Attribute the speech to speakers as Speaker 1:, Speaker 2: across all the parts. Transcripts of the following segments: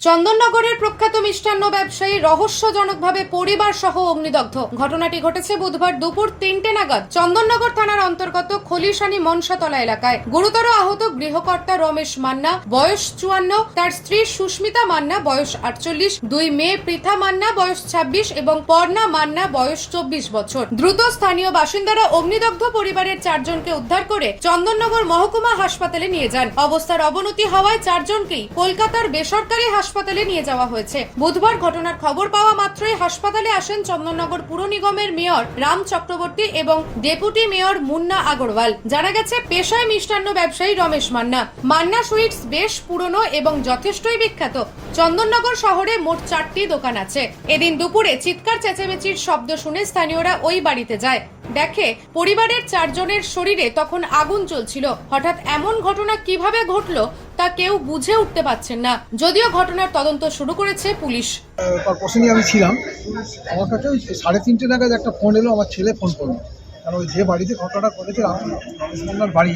Speaker 1: চন্দননগরের প্রখ্যাত মিষ্টান্ন ব্যবসায়ী রহস্যজনকভাবে পরিবার সহ অগ্নিদগ্ধ। ঘটনাটি ঘটেছে বুধবার দুপুর তিনটে নাগাদ চন্দননগর থানার অন্তর্গত খলিশানি মনসাতলা এলাকায়। গুরুতর আহত গৃহকর্তা রমেশ মান্না, বয়স চুয়ান্ন, তার স্ত্রী সুস্মিতা মান্না, বয়স আটচল্লিশ, দুই মেয়ে পৃথা মান্না, বয়স ছাব্বিশ এবং পর্ণা মান্না, বয়স চব্বিশ বছর। দ্রুত স্থানীয় বাসিন্দারা অগ্নিদগ্ধ পরিবারের চারজনকে উদ্ধার করে চন্দননগর মহকুমা হাসপাতালে নিয়ে যান। অবস্থার অবনতি হওয়ায় চারজনকেই কলকাতার বেসরকারি হাসপাতালে নিয়ে যাওয়া হয়েছে। বুধবার ঘটনার খবর পাওয়া মাত্রই হাসপাতালে আসেন চন্দননগর পুর নিগমের মেয়র রাম চক্রবর্তী এবং ডেপুটি মেয়র মুন্না আগরওয়াল। জানা গেছে, পেশায় মিষ্টান্ন ব্যবসায়ী রমেশ মান্না। মান্না সুইটস বেশ পুরনো এবং যথেষ্টই বিখ্যাত। চন্দননগর শহরে মোট চারটি দোকান আছে। এদিন দুপুরে চিৎকার চেঁচামেচির শব্দ শুনে স্থানীয়রা ওই বাড়িতে যায়। দেখে পরিবারের চারজনের শরীরে তখন আগুন চলছিল হঠাৎ এমন ঘটনা কীভাবে ঘটলো তা কেউ বুঝে উঠতে পারছেন না। যদিও ঘটনার তদন্ত শুরু করেছে পুলিশ।
Speaker 2: আমি ছিলাম। আমার কাছে ওই সাড়ে তিনটে নাগাদ একটা ফোন এলো, আমার ছেলে ফোন করল। কারণ ওই যে বাড়িতে ঘটনাটা ঘটেছে রমেশমন্নার বাড়ি,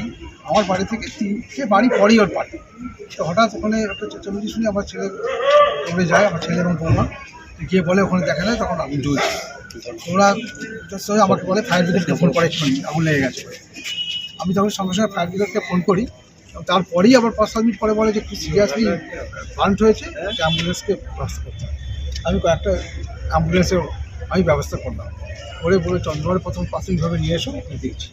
Speaker 2: আমার বাড়ি থেকে তিনটে বাড়ি পরেই ওর বাড়ি। তো হঠাৎ ওখানে একটা চেঁচামেচি শুনে আমার ছেলে দৌড়ে যায়, আমার ছেলে এবং বৌমা। গিয়ে বলে, ওখানে দেখা যায়, তখন আগুন জ্বলছে। ওরা আমাকে বলে ফায়ার ব্রিগেডকে ফোন করে এক্ষুনি, আগুন লেগে গেছে। আমি তখন সঙ্গে সঙ্গে ফায়ার ব্রিগেডকে ফোন করি তারপরেই আবার পাঁচ সাত মিনিট পরে বলে যে সিরিয়াসলি বান্ট হয়েছে অ্যাম্বুলেন্সকে ব্যবস্থা করতে আমি কয়েকটা অ্যাম্বুলেন্সের আমি ব্যবস্থা করলাম। করে বলে, চন্দ্রনগরে প্রথম প্রাথমিকভাবে নিয়ে এসো। দেখছি।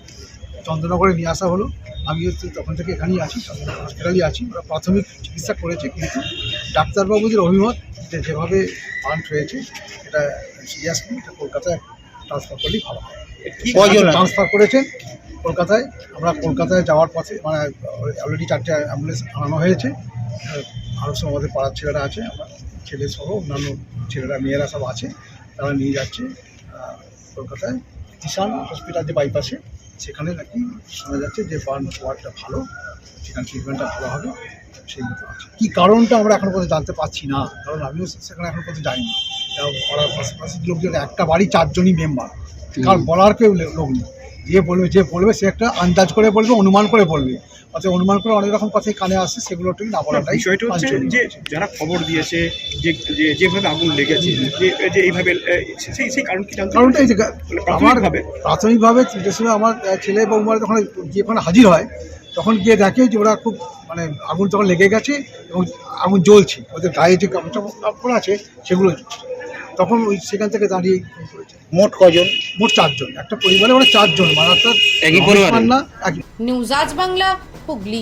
Speaker 2: চন্দ্রনগরে নিয়ে আসা হলো। আমি তখন থেকে এখানেই আছি, চন্দ্রনগর হসপিটালেই আছি। ওরা প্রাথমিক চিকিৎসা করেছে, কিন্তু ডাক্তারবাবুদের অভিমত যে যেভাবে বান্ট হয়েছে এটা সিরিয়াসলি এটা কলকাতায় ট্রান্সফার করলেই ভালো হয়। ট্রান্সফার করেছেন? কলকাতায় আমরা কলকাতায় যাওয়ার পথে মানে অলরেডি চারটে অ্যাম্বুলেন্স আনানো হয়েছে। আরও সব আমাদের পাড়ার ছেলেরা আছে আমার ছেলে সহ অন্যান্য ছেলেরা মেয়েরা সব আছে তারা নিয়ে যাচ্ছে কলকাতায়। কিষান হসপিটাল যে বাইপাসে সেখানে নাকি শোনা যাচ্ছে যে বার্ন ওয়ার্ডটা ভালো সেখানে ট্রিটমেন্টটা ভালো হবে। সেই কী কারণটা আমরা এখন পর্যন্ত জানতে পারছি না কারণ আমিও সেখানে এখন পর্যন্ত যাইনি। পাড়ার পাশাপাশি লোকজন একটা বাড়ি চারজনই মেম্বার কারণ বলার কেউ লোক নেই। যে বলবে যে বলবে সে একটা আন্দাজ করে বলবে অনুমান করে বলবে। অর্থাৎ অনুমান করে অনেক রকম কথাই কানে আসে সেগুলো ঠিক না বলাটাই
Speaker 3: বিষয়টা হচ্ছে। যে যারা খবর দিয়েছে যে যে যেভাবে আগুন লেগেছে যে এইভাবে সেই সেই কারণ কি
Speaker 2: কারণটা এই যে আমার
Speaker 3: প্রাথমিকভাবে?
Speaker 2: আমার ছেলে বৌমারা যখন গিয়ে ওখানে হাজির হয় তখন গিয়ে দেখে যে ওরা খুব মানে আগুন তখন লেগে গেছে এবং আগুন জ্বলছে। ওদের গায়ে যে কাপড় কাপড় আছে সেগুলো তখন ওই সেখান থেকে দাঁড়িয়ে
Speaker 3: মোট কজন?
Speaker 2: মোট চারজন। একটা পরিবারে ওরা চারজন মানে অর্থাৎ
Speaker 3: একই পরিবার?
Speaker 2: না
Speaker 1: নিউজ আজ বাংলা হুগলি।